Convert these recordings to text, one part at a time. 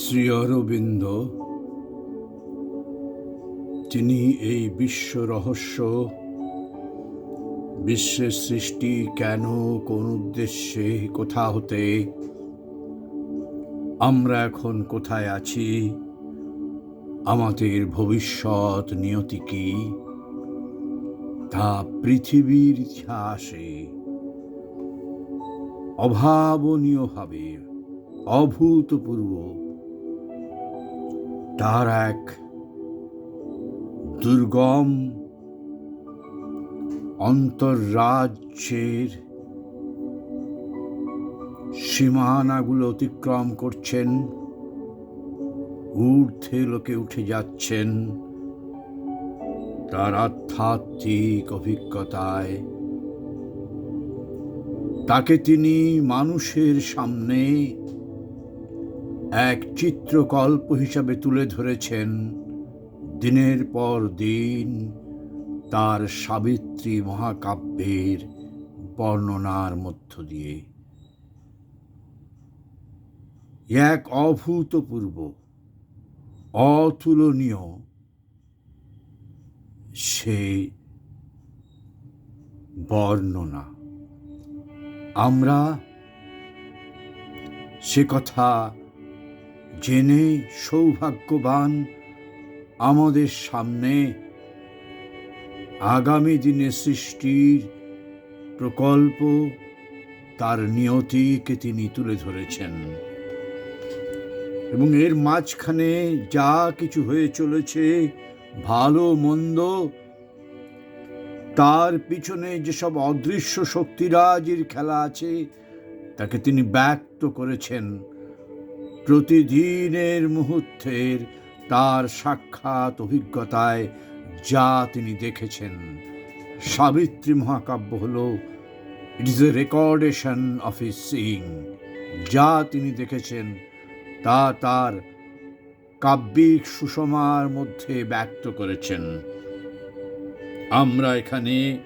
শ্রী অরবিন্দ, তিনি এই বিশ্ব রহস্য, বিশ্বের সৃষ্টি কেন, কোন উদ্দেশ্যে, কোথা হতে, আমরা এখন কোথায় আছি, আমাদের ভবিষ্যৎ নিয়তি কি, তা পৃথিবীর ইতিহাসে অভাবনীয়ভাবে অভূতপূর্ব তার এক দুর্গম অন্তর্রাজ্যের সীমানাগুলো অতিক্রম করছেন, ঊর্ধ্বে লোকে উঠে যাচ্ছেন। তার আধ্যাত্মিক অভিজ্ঞতায় তাকে তিনি মানুষের সামনে এক চিত্রকল্প হিসাবে তুলে ধরেছেন। দিনের পর দিন তার সাবিত্রী মহাকাব্যের বর্ণনার মধ্য দিয়ে। এক অভূতপূর্ব, অতুলনীয় সে বর্ণনা। আমরা সে কথা জেনে সৌভাগ্যবান আমাদের সামনে আগামী দিনে সৃষ্টির প্রকল্প তার নিয়তিকে তিনি তুলে ধরেছেন। এবং এর মাঝখানে যা কিছু হয়ে চলেছে, ভালো, মন্দ, তার পিছনে যেসব অদৃশ্য শক্তিরাজির খেলা আছে, তাকে তিনি ব্যক্ত করেছেন। প্রতিদিনের মুহূর্তের তার সাক্ষাৎ অভিজ্ঞতায় যা তিনি দেখেছেন। সাবিত্রী মহাকাব্য হল it is a recordation of his seeing যা তিনি দেখেছেন, তা তার কাব্যিক সুষমার মধ্যে ব্যক্ত করেছেন। আমরা এখানে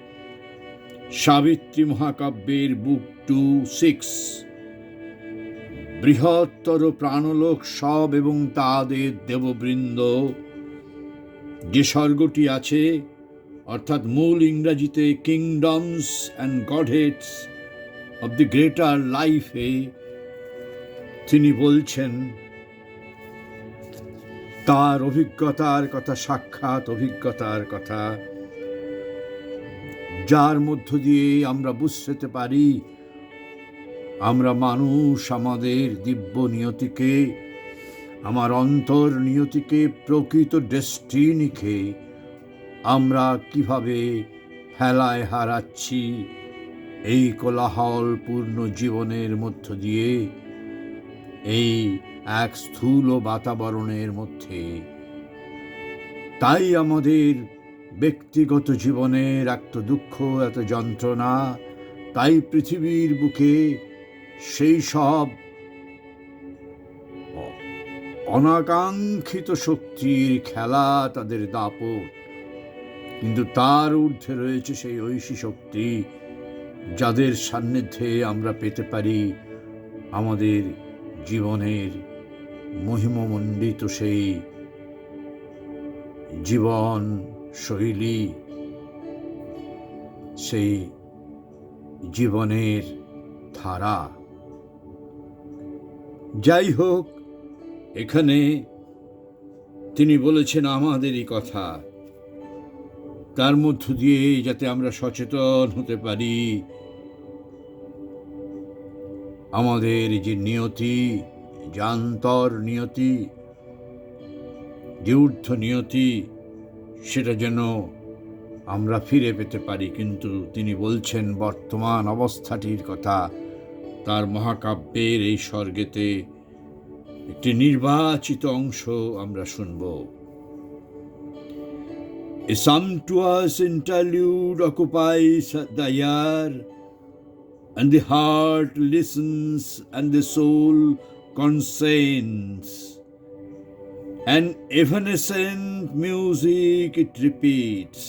সাবিত্রী মহাকাব্যের বুক টু সিক্স বৃহত্তর প্রাণলোক সব এবং তাদের দেববৃন্দ। যে স্বর্গটি আছে, অর্থাৎ মূল ইংরাজিতে kingdoms and godheads of the greater লাইফে, তিনি বলছেন, তার অভিজ্ঞতার কথা সাক্ষাৎ, অভিজ্ঞতার কথা। যার মধ্য দিয়ে আমরা বুঝতে পারি আমরা মানুষ আমাদের দিব্য নিয়তিকে, আমার অন্তর নিয়তিকে প্রকৃত ডেস্টিনিকে আমরা কীভাবে হেলায় হারাচ্ছি? এই কোলাহলপূর্ণ জীবনের মধ্য দিয়ে, এই এক স্থূল বাতাবরণের মধ্যে। তাই আমাদের ব্যক্তিগত জীবনের এত দুঃখ, এত যন্ত্রণা, তাই পৃথিবীর বুকে সেই সব অনাকাঙ্ক্ষিত শক্তির খেলা তাদের দাপট। কিন্তু তার ঊর্ধ্বে রয়েছে সেই ঐশী শক্তি, যাদের সান্নিধ্যে আমরা পেতে পারি আমাদের জীবনের মহিমমণ্ডিত সেই জীবন শৈলী, সেই জীবনের ধারা। যাই হোক এখানে তিনি বলেছেন আমাদেরই কথা। তার মধ্য দিয়ে যাতে আমরা সচেতন হতে পারি, আমাদের যে নিয়তি, যান্তর নিয়তি যে ঊর্ধ্ব নিয়তি, সেটা যেন আমরা ফিরে পেতে পারি। কিন্তু তিনি বলছেন, বর্তমান অবস্থাটির কথা তার মহাকাব্যের এই স্বর্গেতে একটি নির্বাচিত অংশ আমরা শুনব A sumptuous interlude occupies the ear, and the heart listens, and the soul consents. An evanescent music it repeats,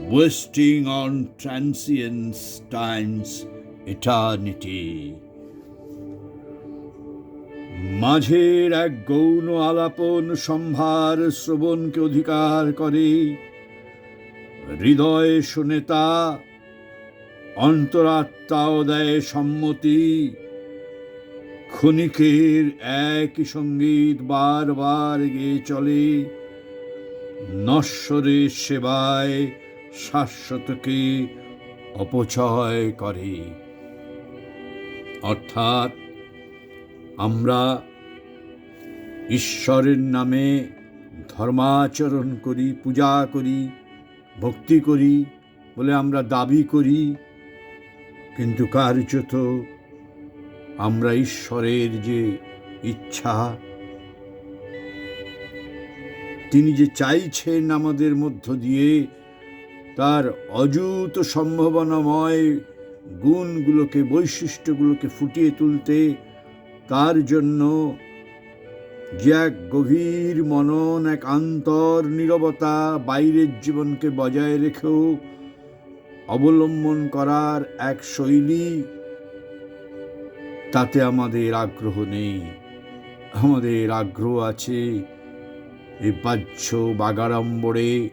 wasting on transience time's Eternity. মাঝের এক গৌণ আলাপন সম্ভার শ্রবণকে অধিকার করে। হৃদয় শুনেতা অন্তরাত্মাও দেয় সম্মতি। ক্ষণিকের একই সংগীত বারবার গেয়ে চলে। নশ্বরের সেবায় শাশ্বতকে অপচয় করে। অর্থাৎ আমরা ঈশ্বরের নামে ধর্মাচরণ করি, পূজা করি, ভক্তি করি বলে আমরা দাবি করি, কিন্তু কার্যত আমরা ঈশ্বরের যে ইচ্ছা, তিনি যে চাইছেন আমাদের মধ্য দিয়ে, তার অযুত সম্ভাবনাময় গুণগুলোকে, বৈশিষ্ট্যগুলোকে ফুটিয়ে তুলতে তার জন্য যে এক গভীর মনন, এক আন্তর নীরবতা বাইরের জীবনকে বজায় রেখেও অবলম্বন করার এক শৈলী, তাতে আমাদের আগ্রহ নেই। আমাদের আগ্রহ আছে এই বাহ্য বাগাড়ম্বরে,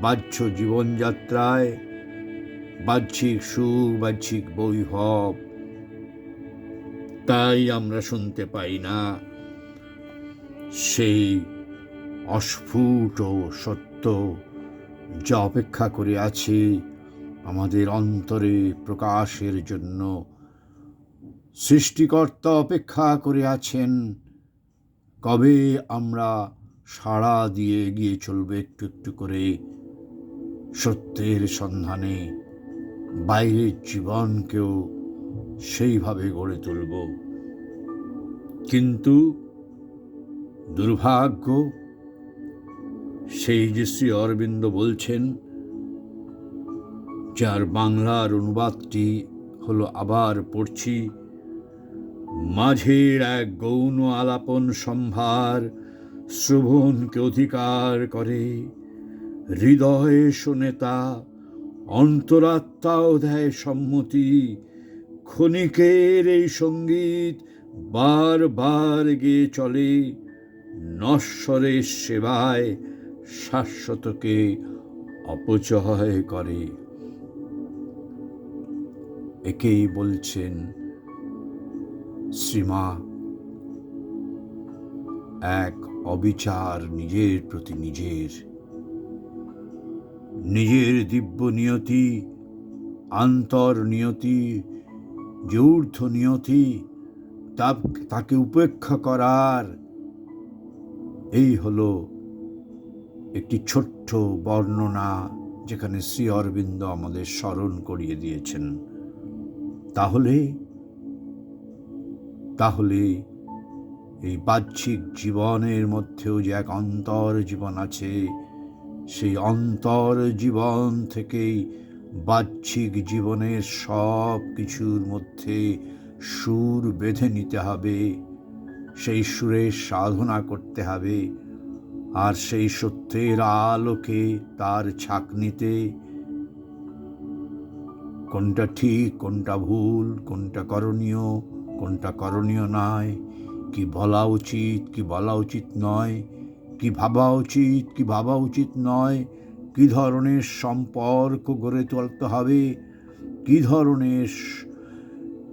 বাহ্য জীবনযাত্রায় বাহ্যিক সুখ, বাহ্যিক বৈভব। তাই আমরা শুনতে পাই না সেই অস্ফুট সত্য যা অপেক্ষা করে আছে আমাদের অন্তরে প্রকাশের জন্য। সৃষ্টিকর্তা অপেক্ষা করে আছেন। কবে আমরা সাড়া দিয়ে এগিয়ে চলবে একটু একটু করে সত্যের সন্ধানে? বাইরের জীবনকেও সেইভাবে গড়ে তুলব। কিন্তু দুর্ভাগ্য, সেই যে শ্রী অরবিন্দ বলছেন, যার বাংলার অনুবাদটি হলো, আবার পড়ছি, মাঝের এক গৌণ আলাপন সম্ভার শ্রবণকে অধিকার করে, হৃদয়ে শোনে তা অন্তরাত্মাও দেয় সম্মতি। ক্ষণিকের এই সংগীত বারবার গিয়ে চলে। নশ্বরের সেবায় শাশ্বতকে অপচয় করে। একেই বলছেন শ্রীমা। এক অবিচার নিজের প্রতি নিজের। নিজের দিব্য নিয়তি, আন্তর নিয়তি যে ঊর্ধ্ব নিয়তি তাকে উপেক্ষা করার। এই হলো একটি ছোট্ট বর্ণনা যেখানে শ্রী অরবিন্দ আমাদের স্মরণ করিয়ে দিয়েছেন। তাহলে তাহলে এই বাহ্যিক জীবনের মধ্যেও যে এক অন্তর জীবন আছে সেই অন্তর জীবন থেকেই বাহ্যিক জীবনের সব কিছুর মধ্যে সুর বেঁধে নিতে হবে, সেই সুরের সাধনা করতে হবে আর সেই সত্যের আলোকে তার ছাকনিতে কোনটা ঠিক, কোনটা ভুল, কোনটা করণীয় কোনটা করণীয় নয়, কি বলা উচিত, কি বলা উচিত নয় কি ভাবা উচিত, কি ভাবা উচিত নয়। কি ধরনের সম্পর্ক গড়ে তুলতে হবে? কি ধরনের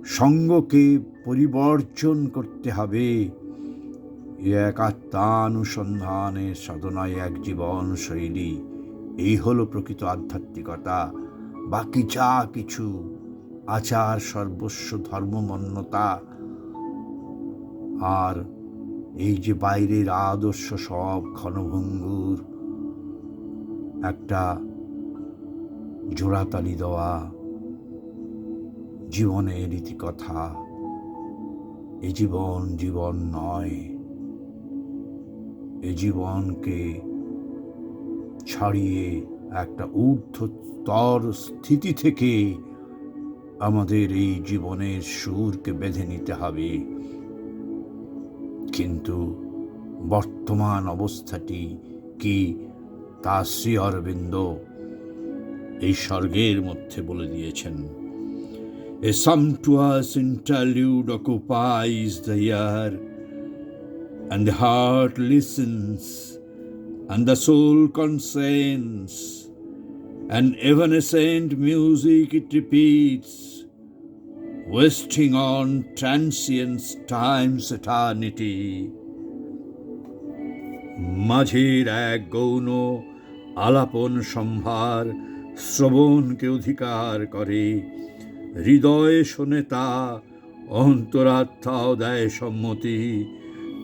সঙ্গকে পরিবর্তন করতে হবে? এক আত্মানুসন্ধানের সাধনায় এক জীবন শৈলী এই হলো প্রকৃত আধ্যাত্মিকতা। বাকি যা কিছু আচার, সর্বস্ব ধর্মমন্যতা আর এই যে বাইরের আদর্শ সব ক্ষণভঙ্গুর একটা জোড়াতালি দেওয়া, জীবনের রীতিকথা, এ জীবন জীবন নয়, এ জীবনকে ছাড়িয়ে একটা ঊর্ধ্বতর স্থিতি থেকে আমাদের এই জীবনের সুরকে বেঁধে নিতে হবে। কিন্তু বর্তমান অবস্থাটি কি তা শ্রী অরবিন্দ এই স্বর্গের মধ্যে বলে দিয়েছেন। A sumptuous interlude occupies the ear and the heart listens and the soul consents and evanescent music it repeats wasting on transience time's eternity. মাঝের এক গৌণ আলাপন সম্ভার শ্রবণকে অধিকার করে। হৃদয়ে শোনে তা, অন্তরাত্মাও দেয় সম্মতি।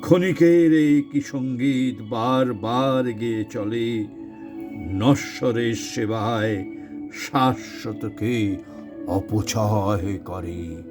ক্ষণিকের এই কি সংগীত বারবার গেয়ে চলে। নশ্বরের সেবায় শাশ্বতকে অপচয় করে।